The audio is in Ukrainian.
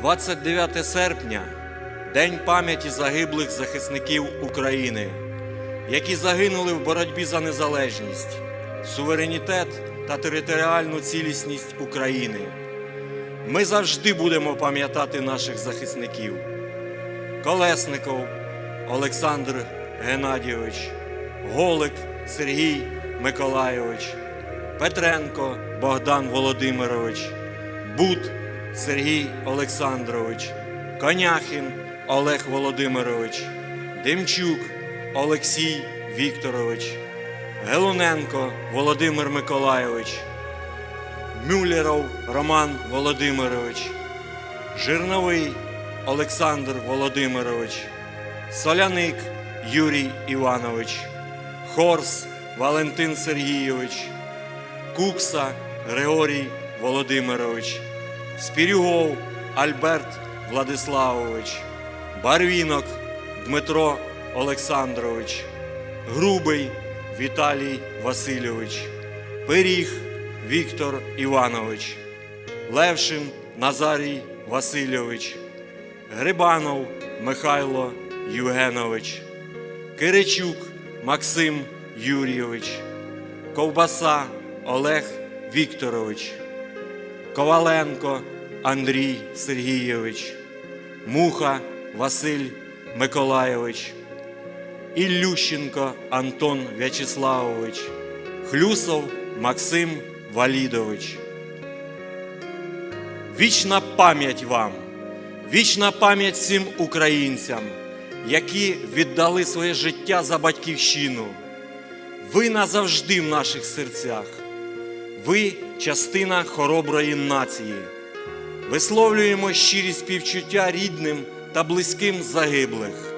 29 серпня День пам'яті загиблих захисників України, які загинули в боротьбі за незалежність, суверенітет та територіальну цілісність України. Ми завжди будемо пам'ятати наших захисників. Колесников Олександр Геннадійович, Голик Сергій Миколайович, Петренко Богдан Володимирович, Бут Сергій Олександрович, Коняхін Олег Володимирович, Демчук Олексій Вікторович, Гелуненко Володимир Миколайович, Мюллеров Роман Володимирович, Жирновий Олександр Володимирович, Соляник Юрій Іванович, Хорс Валентин Сергійович, Кукса Григорій Володимирович, Спірюгов Альберт Владиславович, Барвінок Дмитро Олександрович, Грубий Віталій Васильович, Пиріг Віктор Іванович, Левшин Назарій Васильович, Грибанов Михайло Євгенович, Киричук Максим Юрійович, Ковбаса Олег Вікторович, Коваленко Андрій Сергійович, Муха Василь Миколайович, Ілющенко Антон В'ячеславович, Хлюсов Максим Валідович. Вічна пам'ять вам, вічна пам'ять всім українцям, які віддали своє життя за батьківщину. Ви назавжди в наших серцях. Ви частина хороброї нації. Висловлюємо щирі співчуття рідним та близьким загиблих.